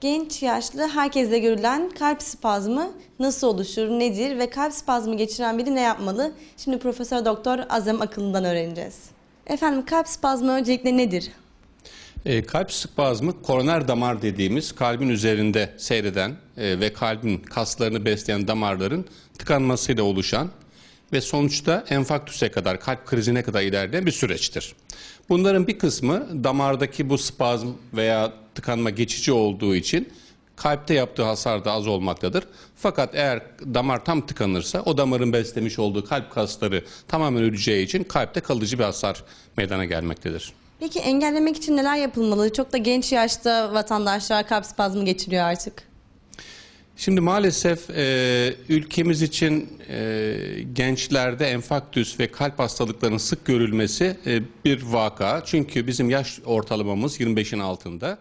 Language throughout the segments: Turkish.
Genç yaşlı herkeste görülen kalp spazmı nasıl oluşur, nedir ve kalp spazmı geçiren biri ne yapmalı? Şimdi Profesör Doktor Azem Akıllı'dan öğreneceğiz. Efendim kalp spazmı öncelikle nedir? E, kalp spazmı koroner damar dediğimiz kalbin üzerinde seyreden e, ve kalbin kaslarını besleyen damarların tıkanmasıyla oluşan ve sonuçta enfarktüse kadar, kalp krizine kadar ilerleyen bir süreçtir. Bunların bir kısmı damardaki bu spazm veya tıkanma geçici olduğu için kalpte yaptığı hasar da az olmaktadır. Fakat eğer damar tam tıkanırsa o damarın beslemiş olduğu kalp kasları tamamen öleceği için kalpte kalıcı bir hasar meydana gelmektedir. Peki engellemek için neler yapılmalı? Çok da genç yaşta vatandaşlar kalp spazmı geçiriyor artık. Şimdi maalesef e, ülkemiz için e, gençlerde enfarktüs ve kalp hastalıklarının sık görülmesi e, bir vaka. Çünkü bizim yaş ortalamamız 25'in altında.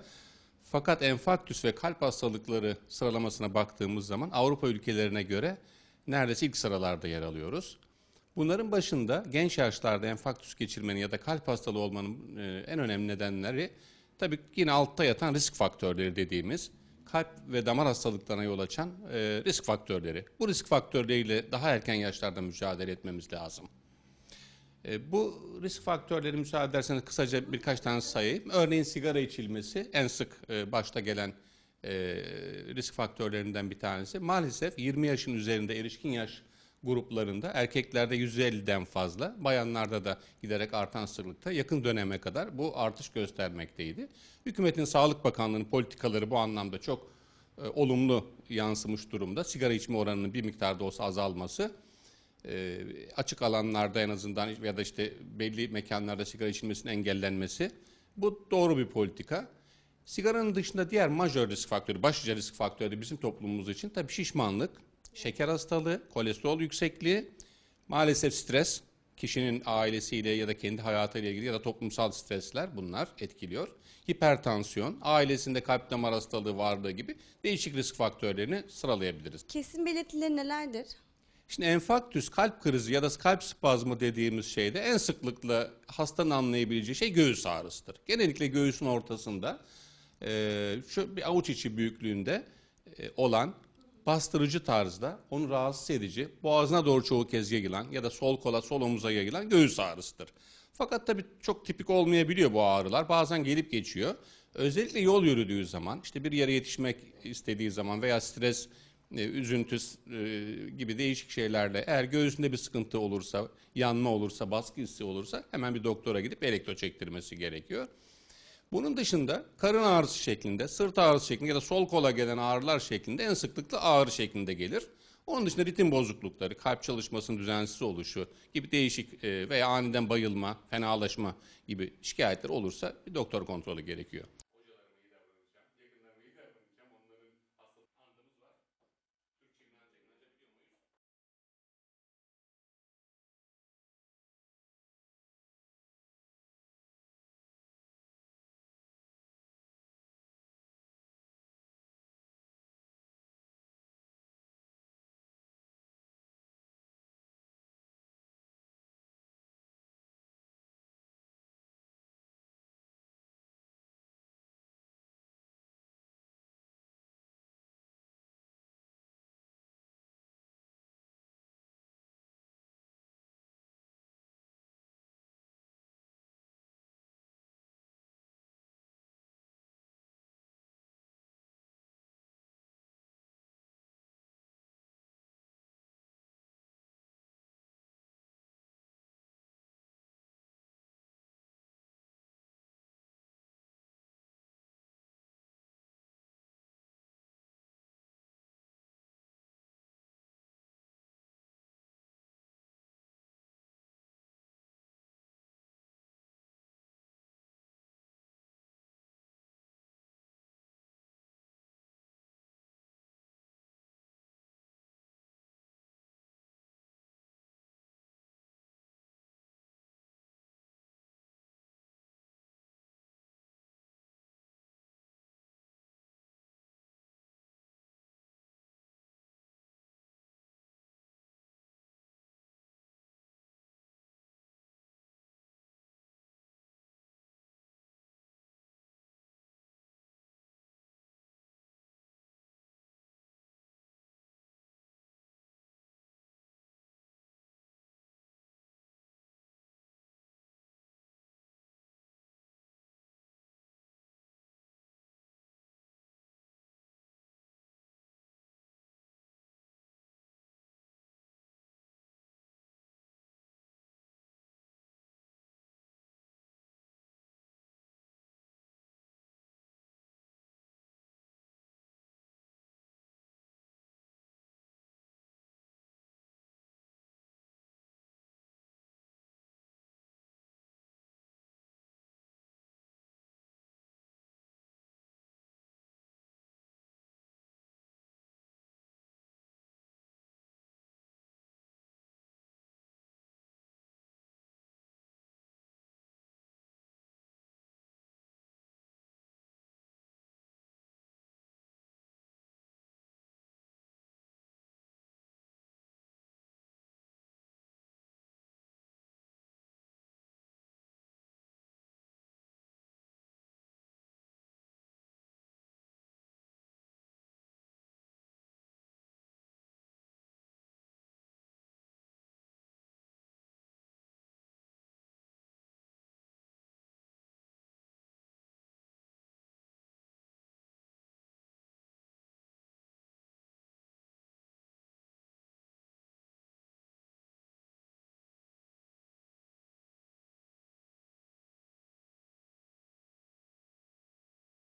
Fakat enfarktüs ve kalp hastalıkları sıralamasına baktığımız zaman Avrupa ülkelerine göre neredeyse ilk sıralarda yer alıyoruz. Bunların başında genç yaşlarda enfarktüs geçirmenin ya da kalp hastalığı olmanın e, en önemli nedenleri tabii yine altta yatan risk faktörleri dediğimiz kalp ve damar hastalıklarına yol açan e, risk faktörleri. Bu risk faktörleriyle daha erken yaşlarda mücadele etmemiz lazım. E, bu risk faktörleri müsaade ederseniz kısaca birkaç tane sayayım. Örneğin sigara içilmesi en sık e, başta gelen e, risk faktörlerinden bir tanesi. Maalesef 20 yaşın üzerinde erişkin yaş gruplarında erkeklerde %50'den fazla, bayanlarda da giderek artan sıklıkta yakın döneme kadar bu artış göstermekteydi. Hükümetin Sağlık Bakanlığı'nın politikaları bu anlamda çok e, olumlu yansımış durumda. Sigara içme oranının bir miktarda olsa azalması, e, açık alanlarda en azından ya da işte belli mekanlarda sigara içilmesinin engellenmesi bu doğru bir politika. Sigaranın dışında diğer majör risk faktörü, başlıca risk faktörü bizim toplumumuz için tabii şişmanlık, şeker hastalığı, kolesterol yüksekliği, maalesef stres, kişinin ailesiyle ya da kendi hayatıyla ilgili ya da toplumsal stresler bunlar etkiliyor. Hipertansiyon, ailesinde kalp damar hastalığı varlığı gibi değişik risk faktörlerini sıralayabiliriz. Kesin belirtileri nelerdir? Şimdi enfarktüs, kalp krizi ya da kalp spazmı dediğimiz şeyde en sıklıkla hastanın anlayabileceği şey göğüs ağrısıdır. Genellikle göğüsün ortasında şu bir avuç içi büyüklüğünde olan bastırıcı tarzda onu rahatsız edici, boğazına doğru çoğu kez yayılan ya da sol kola sol omuza yayılan göğüs ağrısıdır. Fakat tabii çok tipik olmayabiliyor bu ağrılar. Bazen gelip geçiyor. Özellikle yol yürüdüğü zaman, işte bir yere yetişmek istediği zaman veya stres, e, üzüntü e, gibi değişik şeylerle eğer göğsünde bir sıkıntı olursa, yanma olursa, baskı hissi olursa hemen bir doktora gidip elektro çektirmesi gerekiyor. Bunun dışında karın ağrısı şeklinde, sırt ağrısı şeklinde ya da sol kola gelen ağrılar şeklinde en sıklıkla ağrı şeklinde gelir. Onun dışında ritim bozuklukları, kalp çalışmasının düzensiz oluşu gibi değişik e, veya aniden bayılma, fenalaşma gibi şikayetler olursa bir doktor kontrolü gerekiyor.